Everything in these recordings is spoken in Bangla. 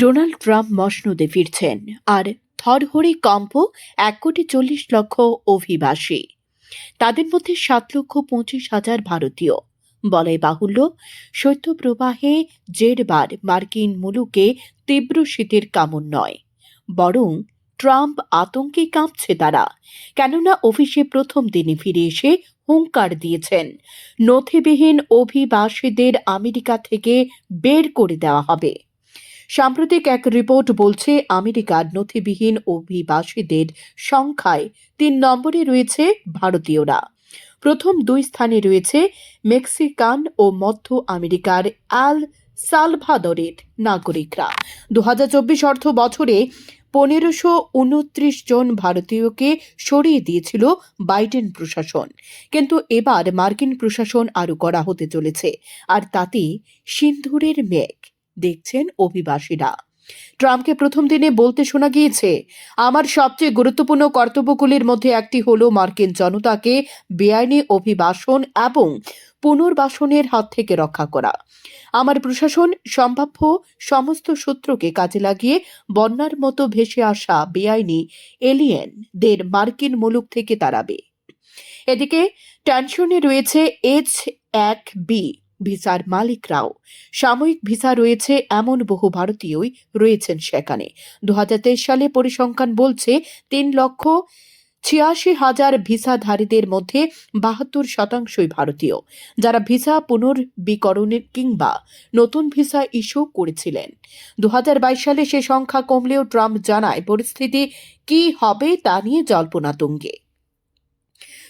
ডোনাল্ড ট্রাম্প মসনদে ফিরছেন, আর থরহরি কম্প এক কোটি চল্লিশ লক্ষ অভিবাসী। তাদের মধ্যে সাত লক্ষ পঁচিশ হাজার ভারতীয়। বলাই বাহুল্য শৈত্যপ্রবাহে জেরবার মার্কিন মুলুকে তীব্র শীতের কামন নয়। বরং ট্রাম্প আতঙ্কে কাঁপছে তারা, কেননা অফিসে প্রথম দিনে ফিরে এসে হুঙ্কার দিয়েছেন, নথিবিহীন অভিবাসীদের আমেরিকা থেকে বের করে দেওয়া হবে। সাম্প্রতিক এক রিপোর্ট বলছে, আমেরিকার নথিবিহীন অভিবাসীদের সংখ্যায় তিন নম্বরে রয়েছে ভারতীয়রা। প্রথম দুই স্থানে রয়েছে মেক্সিকান ও মধ্য আমেরিকার আল সালভাদরের নাগরিকরা। দু হাজার চব্বিশ অর্থ বছরে পনেরোশো উনত্রিশ জন ভারতীয়কে সরিয়ে দিয়েছিল বাইডেন প্রশাসন। কিন্তু এবার মার্কিন প্রশাসন আরও করা হতে চলেছে, আর তাতে সিন্ধুরের মেঘ। দেখছেন অভিবাসীরা। ট্রাম্পকে প্রথম দিনে বলতে শোনা গিয়েছে, আমার সবচেয়ে গুরুত্বপূর্ণ কর্তব্যগুলির মধ্যে একটি হলো মার্কিন জনতাকে বেআইনি অভিবাসন এবং পুনর্বাসনের হাত থেকে রক্ষা করা। আমার প্রশাসন সম্ভাব্য সমস্ত সূত্রকে কাজে লাগিয়ে বন্যার মতো ভেসে আসা বেআইনি এলিয়েনদের মার্কিন মুলুক থেকে তাড়াবে। এদিকে, টেনশনে রয়েছে এইচ এক বি ভিসার মালিকরাও। সাময়িক ভিসা রয়েছে এমন বহু ভারতীয়ই রয়েছেন সেখানে। দু হাজার তেইশ সালে পরিসংখ্যান বলছে, তিন লক্ষ ছিয়াশি হাজার ভিসাধারীদের মধ্যে বাহাত্তর শতাংশই ভারতীয়, যারা ভিসা পুনর্বিকরণের কিংবা নতুন ভিসা ইস্যু করেছিলেন। দু হাজার বাইশ সালে সে সংখ্যা কমলেও ট্রাম্প জানায়, পরিস্থিতি কি হবে তা নিয়ে জল্পনা তুঙ্গে।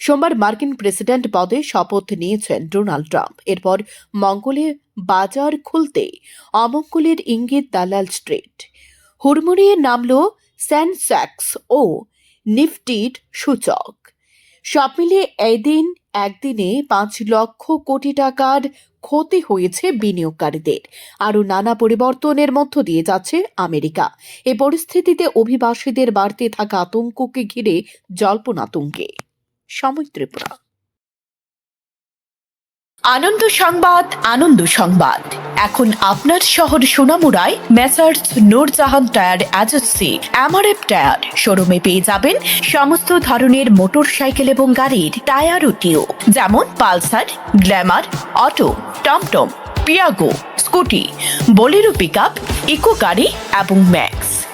সোমবার মার্কিন প্রেসিডেন্ট পদে শপথ নিয়েছেন ডোনাল্ড ট্রাম্প। এরপর মঙ্গলে বাজার খুলতে অমঙ্গলের ইঙ্গিত দালাল স্ট্রিট। হুড়মুড়িয়ে নামল স্যানস্যাক্স ও নিফটির সূচক। সব মিলিয়ে এদিন একদিনে পাঁচ লক্ষ কোটি টাকার ক্ষতি হয়েছে বিনিয়োগকারীদের। আরও নানা পরিবর্তনের মধ্য দিয়ে যাচ্ছে আমেরিকা। এ পরিস্থিতিতে অভিবাসীদের বাড়তে থাকা আতঙ্ককে ঘিরে জল্পনাতঙ্কে সময় ত্রিপুরা। আনন্দ সংবাদ আনন্দ সংবাদ। এখন আপনার শহর সোনামুড়ায় messrs Noorjahan tyre agency MRF tyre. শোরুমে পেয়ে যাবেন সমস্ত ধরনের মোটর সাইকেল এবং গাড়ির টায়ার ও যেমন পালসার, গ্ল্যামার, অটো, টমটম, Piaggio, scooty, Bolero pickup, Eeco গাড়ি এবং ম্যাক্স।